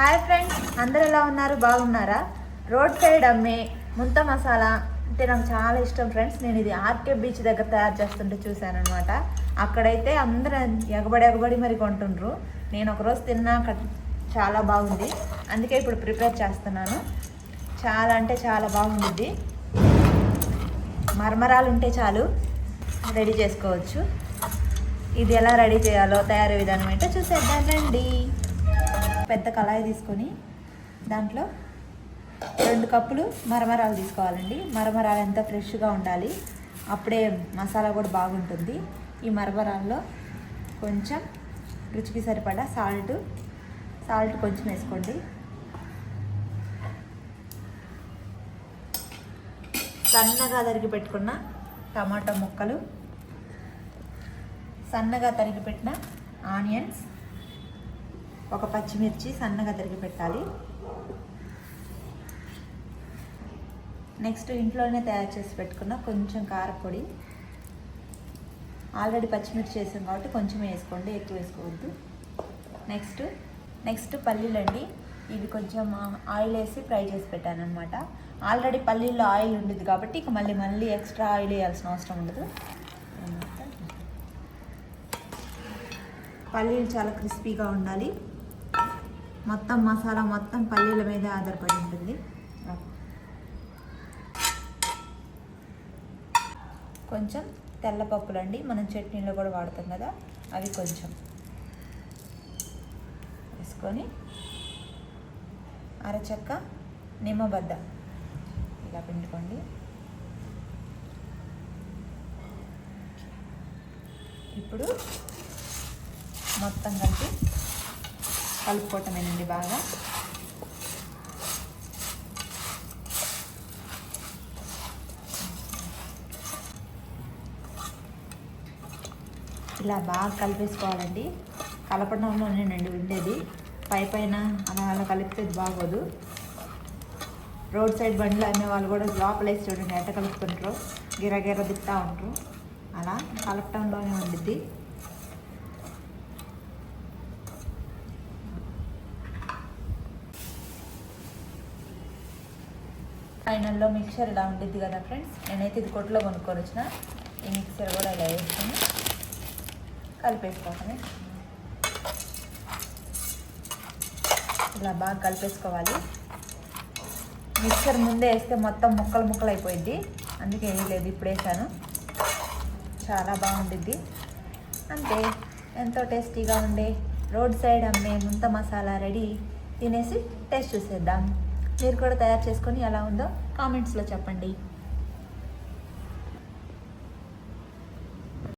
Hi friends అందరు ఎలా ఉన్నారు? బాగున్నారా? రోడ్ సైడ్ అమ్మే ముంత మసాలా అంటే నాకు చాలా ఇష్టం ఫ్రెండ్స్. నేను ఇది ఆర్కే బీచ్ దగ్గర తయారు చేస్తుంటే చూశాను అనమాట అక్కడైతే అందరూ ఎగబడి ఎగబడి మరి కొంటుండ్రు. నేను ఒకరోజు తిన్నా అక్కడ చాలా బాగుంది. అందుకే ఇప్పుడు ప్రిపేర్ చేస్తున్నాను. చాలా అంటే చాలా బాగుంది. మరమరాలు ఉంటే చాలు రెడీ చేసుకోవచ్చు. ఇది ఎలా రెడీ చేయాలో తయారీ విధానం ఏంటో చూసేద్దాం రండి. పెద్ద కళాయి తీసుకొని దాంట్లో రెండు కప్పులు మరమరాలు తీసుకోవాలండి. మరమరాలు ఎంత ఫ్రెష్గా ఉండాలి అప్పుడే మసాలా కూడా బాగుంటుంది. ఈ మరమరాల్లో కొంచెం రుచికి సరిపడా సాల్ట్ సాల్ట్ కొంచెం వేసుకోండి. సన్నగా తరిగి పెట్టుకున్న టమాటా ముక్కలు సన్నగా తరిగి పెట్టిన ఆనియన్స్ ఒక పచ్చిమిర్చి సన్నగా తరిగి పెట్టాలి. నెక్స్ట్ ఇంట్లోనే తయారు చేసి పెట్టుకున్న కొంచెం కారపొడి. ఆల్రెడీ పచ్చిమిర్చి వేసాం కాబట్టి కొంచెం వేసుకోండి ఎక్కువ వేసుకోవద్దు. నెక్స్ట్ నెక్స్ట్ పల్లీలండి ఇవి కొంచెం ఆయిల్ వేసి ఫ్రై చేసి పెట్టాను అనమాట ఆల్రెడీ పల్లీల్లో ఆయిల్ ఉండదు కాబట్టి ఇక మళ్ళీ మళ్ళీ ఎక్స్ట్రా ఆయిల్ వేయాల్సిన అవసరం ఉండదు. పల్లీలు చాలా క్రిస్పీగా ఉండాలి. మొత్తం మసాలా మొత్తం పల్లీల మీద ఆధారపడి ఉంటుంది. కొంచెం తెల్ల పప్పులండి. మనం చట్నీలో కూడా వాడతాం కదా అవి కొంచెం వేసుకొని అరచక్క నిమ్మబద్ద ఇలా పిండుకోండి. ఇప్పుడు మొత్తం కలిపి కలుపుకోవటమేనండి బాగా. ఇలా బాగా కలిపేసుకోవాలండి. కలపడంలోనేనండి ఉండేది. పై పైన అలా అలా కలిపితే బాగోదు. రోడ్ సైడ్ బండ్లు అమ్మే వాళ్ళు కూడా లోపలేసి చూడండి ఎట్ట కలుపుకుంటారు. గిరగిర తిప్పుతూ ఉంటారు. అలా కలపడంలోనే ఉండిద్ది. ఫైనల్లో మిక్చర్ ఇలా ఉండిద్ది కదా ఫ్రెండ్స్. నేనైతే ఇది కొట్లో కొనుక్కొని వచ్చిన. ఈ మిక్సర్ కూడా ఇలా వేసుకొని కలిపేసుకోవాలి. ఇలా బాగా కలిపేసుకోవాలి. మిక్చర్ ముందే వేస్తే మొత్తం ముక్కలు ముక్కలు అయిపోయింది అందుకే వేయలేదు ఇప్పుడు వేసాను. చాలా బాగుండిద్ది. అంతే ఎంతో టేస్టీగా ఉండే. రోడ్ సైడ్ అమ్మే ముంత మసాలా రెడీ. తినేసి టేస్ట్ చూసేద్దాం. మీరు కూడా తయారు చేసుకొని ఎలా ఉందో కామెంట్స్లో చెప్పండి.